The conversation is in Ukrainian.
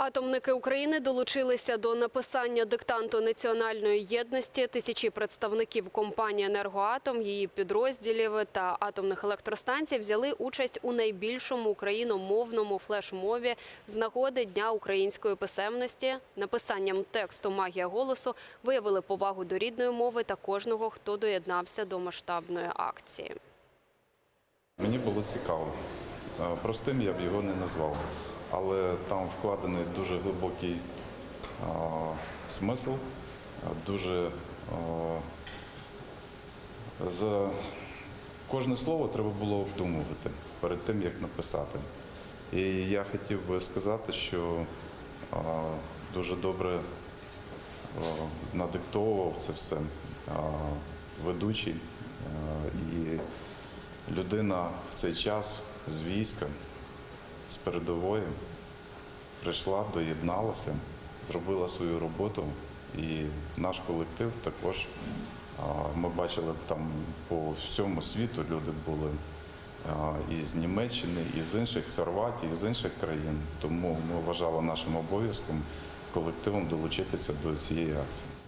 Атомники України долучилися до написання диктанту національної єдності. Тисячі представників компанії «Енергоатом», її підрозділів та атомних електростанцій взяли участь у найбільшому україномовному флешмобі з нагоди Дня української писемності. Написанням тексту «Магія голосу» виявили повагу до рідної мови та кожного, хто доєднався до масштабної акції. Мені було цікаво. Е, Простим я б його не назвав, але там вкладений дуже глибокий а, смисл, дуже а, за кожне слово треба було обдумувати перед тим, як написати. І я хотів би сказати, що а, дуже добре а, надиктовував це все а, ведучий. А, і людина в цей час з війська, з передової прийшла, доєдналася, зробила свою роботу. І наш колектив також ми бачили там по всьому світу люди були і з Німеччини, і з інших Хорватії, і з інших країн. Тому ми вважали нашим обов'язком колективом долучитися до цієї акції.